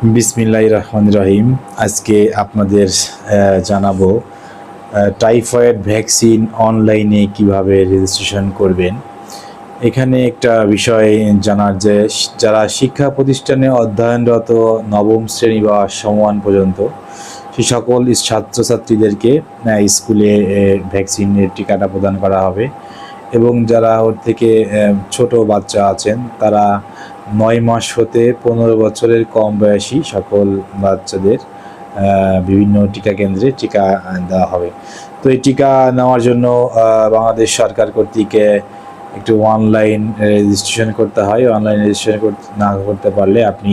বিসমিল্লাহ রহমান রহিম। আজকে আপনাদের জানাব টাইফয়েড ভ্যাকসিন অনলাইনে কীভাবে রেজিস্ট্রেশন করবেন। এখানে একটা বিষয় জানার যে, যারা শিক্ষা প্রতিষ্ঠানে অধ্যয়নরত নবম শ্রেণি বা সমান পর্যন্ত, সে সকল ছাত্রছাত্রীদেরকে স্কুলে ভ্যাকসিনের টিকাটা প্রদান করা হবে। এবং যারা ওর থেকে ছোট বাচ্চা আছেন, তারা নয় মাস হতে পনেরো বছরের কম বয়সী সকল বাচ্চাদের বিভিন্ন টিকা কেন্দ্রে টিকা দেওয়া হবে। তো এই টিকা নেওয়ার জন্য বাংলাদেশ সরকার কর্তৃক একটু অনলাইন রেজিস্ট্রেশন করতে হয়। অনলাইন রেজিস্ট্রেশন না করতে পারলে আপনি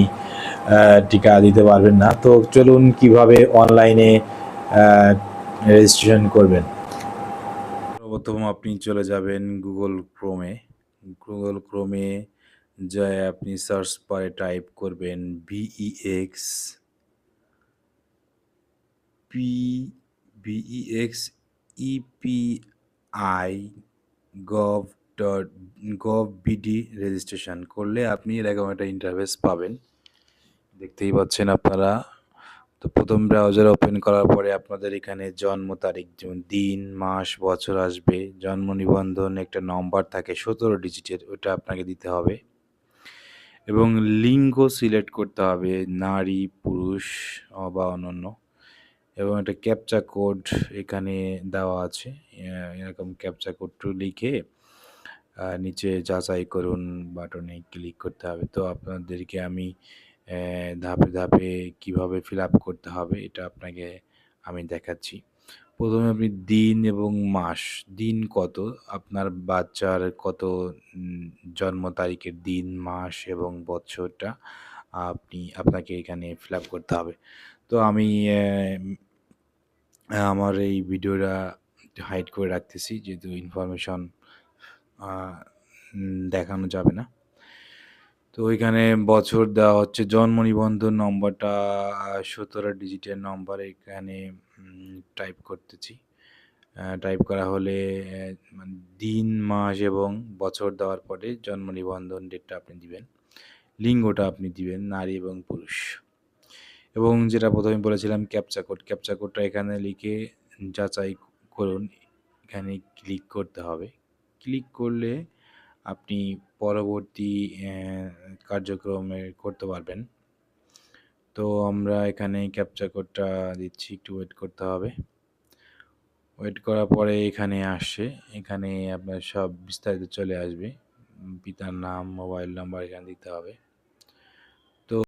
টিকা দিতে পারবেন না। তো চলুন কীভাবে অনলাইনে রেজিস্ট্রেশন করবেন। প্রথম আপনি চলে যাবেন গুগল ক্রোমে গুগল ক্রোমে যায় আপনি সার্চ বারে টাইপ করবেন BEX P BEX EPI gov dot gov BD registration করলে আপনি এরকম একটা ইন্টারফেস পাবেন। দেখতেই পাচ্ছেন আপনারা। তো প্রথম ব্রাউজার ওপেন করার পরে আপনাদের এখানে জন্ম তারিখ, যেমন দিন, মাস, বছর আসবে, জন্ম নিবন্ধন, একটা নম্বর থাকে, সতেরো ডিজিটের ওটা আপনাকে দিতে হবে। এবং লিঙ্গ সিলেক্ট করতে হবে, নারী, পুরুষ বা অনন্য। এবং একটা ক্যাপচা কোড এখানে দেওয়া আছে এরকম ক্যাপচা কোডটা লিখে নিচে যাচাই করুন বাটনে ক্লিক করতে হবে। তো আপনাদেরকে আমি ধাপে ধাপে কীভাবে ফিল আপ করতে হবে এটা আপনাকে আমি দেখাচ্ছি। প্রথমে আপনি দিন এবং মাস, দিন কত? আপনার বাচ্চার কত জন্ম তারিখের দিন, মাস এবং বছরটা আপনি, আপনাকে এখানে ফিল আপ করতে হবে। তো আমি আমার এই ভিডিওটা হাইড করে রাখতেছি যেহেতু ইনফরমেশন দেখানো যাবে না। তো ওইখানে বছর দেওয়া হচ্ছে, জন্ম নিবন্ধন নম্বরটা, সতেরো ডিজিটের নম্বর এখানে টাইপ করতেছি। টাইপ করা হলে মানে দিন, মাস এবং বছর দেওয়ার পরে জন্ম নিবন্ধন ডেটটা আপনি দিবেন। লিঙ্গটা আপনি দিবেন, নারী এবং পুরুষ। এবং যেটা প্রথমে বলেছিলাম ক্যাপচা কোড ক্যাপচা কোডটা এখানে লিখে যাচাই করুন। এখানে ক্লিক করতে হবে। ক্লিক করলে আপনি পরবর্তী কার্যক্রমে করতে পারবেন। তো আমরা এখানে ক্যাপচা কোডটা দিচ্ছি, একটু ওয়েট করতে হবে। ওয়েট করার পরে এখানে আসছে এখানে আপনার সব বিস্তারিত চলে আসবে। পিতার নাম মোবাইল নাম্বার এখানে দিতে হবে।